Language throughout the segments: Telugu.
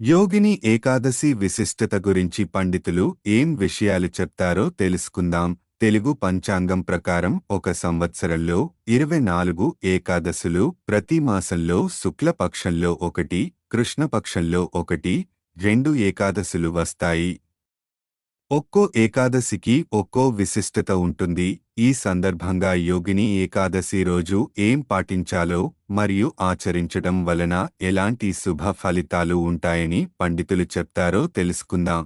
యోగిని ఏకాదశి విశిష్టత గురించి పండితులు ఏం విషయాలు చెప్తారో తెలుసుకుందాం. తెలుగు పంచాంగం ప్రకారం ఒక సంవత్సరంలో ఇరవై నాలుగు ఏకాదశులు ప్రతి మాసంలో శుక్లపక్షంలో ఒకటి కృష్ణపక్షంలో ఒకటి రెండు ఏకాదశులు వస్తాయి. ఒక్కో ఏకాదశికి ఒక్కో విశిష్టత ఉంటుంది. ఈ సందర్భంగా యోగిని ఏకాదశి రోజు ఏం పాటించాలో మరియు ఆచరించడం వలన ఎలాంటి శుభ ఫలితాలు ఉంటాయని పండితులు చెప్తారో తెలుసుకుందాం.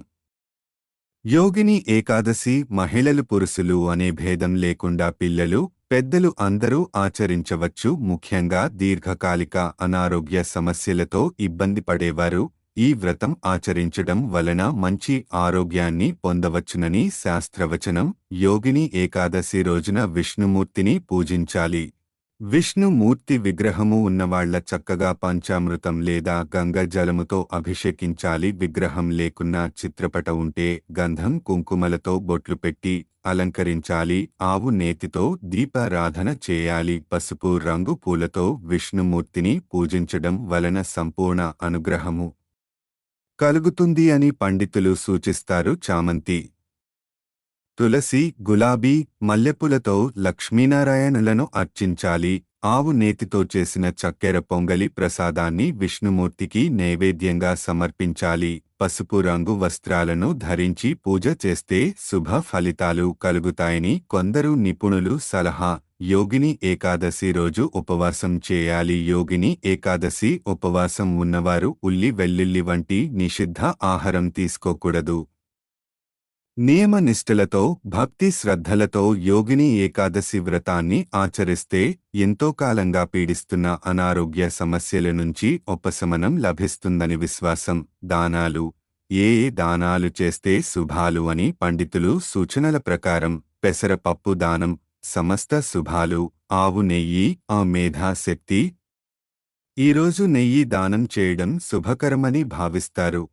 యోగిని ఏకాదశి మహిళలు పురుషులు అనే భేదం లేకుండా పిల్లలు పెద్దలు అందరూ ఆచరించవచ్చు. ముఖ్యంగా దీర్ఘకాలిక అనారోగ్య సమస్యలతో ఇబ్బంది పడేవారు ఈ వ్రతం ఆచరించడం వలన మంచి ఆరోగ్యాన్ని పొందవచ్చునని శాస్త్రవచనం. యోగిని ఏకాదశి రోజున విష్ణుమూర్తిని పూజించాలి. విష్ణుమూర్తి విగ్రహము ఉన్నవాళ్ళ చక్కగా పంచామృతం లేదా గంగ జలముతో అభిషేకించాలి. విగ్రహం లేకున్నా చిత్రపట ఉంటే గంధం కుంకుమలతో బొట్లు పెట్టి అలంకరించాలి. ఆవు నేతితో దీపారాధన చేయాలి. పసుపు రంగు పూలతో విష్ణుమూర్తిని పూజించడం వలన సంపూర్ణ అనుగ్రహము కలుగుతుంది అని పండితులు సూచిస్తారు చామంతి. తులసి గులాబీ మల్లెపూలతో లక్ష్మీనారాయణులను అర్చించాలి. ఆవు నేతితో చేసిన చక్కెర పొంగలి ప్రసాదాన్ని విష్ణుమూర్తికి నైవేద్యంగా సమర్పించాలి. పసుపు రంగు వస్త్రాలను ధరించి పూజ చేస్తే శుభ ఫలితాలు కలుగుతాయని కొందరు నిపుణులు సలహా. యోగిని ఏకాదశి రోజు ఉపవాసం చేయాలి. యోగిని ఏకాదశి ఉపవాసం ఉన్నవారు ఉల్లి వెల్లుల్లి వంటి నిషిద్ధ ఆహారం తీసుకోకూడదు. నియమనిష్టలతో భక్తి శ్రద్ధలతో యోగిని ఏకాదశి వ్రతాన్ని ఆచరిస్తే ఎంతో కాలంగా పీడిస్తున్న అనారోగ్య సమస్యల నుంచి ఉపశమనం లభిస్తుందని విశ్వాసం. దానాలు. ఏ ఏ దానాలు చేస్తే శుభాలు అని పండితులు సూచనల ప్రకారం పెసరపప్పు దానం సమస్త శుభాలు ఆవు నెయ్యి ఆ మేధాశక్తి ఈరోజు నెయ్యి దానం చేయడం శుభకరమని భావిస్తారు.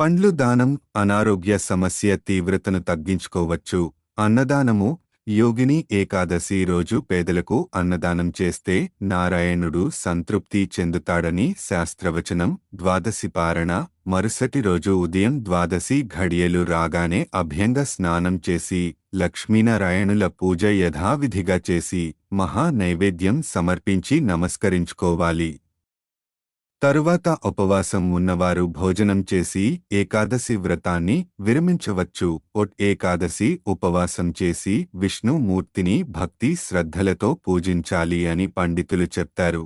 పండ్లు దానం అనారోగ్య సమస్య తీవ్రతను తగ్గించుకోవచ్చు. అన్నదానము యోగిని ఏకాదశి రోజు పేదలకు అన్నదానం చేస్తే నారాయణుడు సంతృప్తి చెందుతాడని శాస్త్రవచనం ద్వాదశి పారణ మరుసటి రోజు ఉదయం ద్వాదశి ఘడియలు రాగానే అభ్యంగ స్నానం చేసి లక్ష్మీనారాయణుల పూజ యథావిధిగా చేసి మహా నైవేద్యం సమర్పించి నమస్కరించుకోవాలి. తరువాత ఉపవాసం ఉన్నవారు భోజనం చేసి ఏకాదశి వ్రతాన్ని విరమించవచ్చు. ఒట్ ఏకాదశి ఉపవాసం చేసి విష్ణుమూర్తిని భక్తి శ్రద్ధలతో పూజించాలి అని పండితులు చెప్తారు.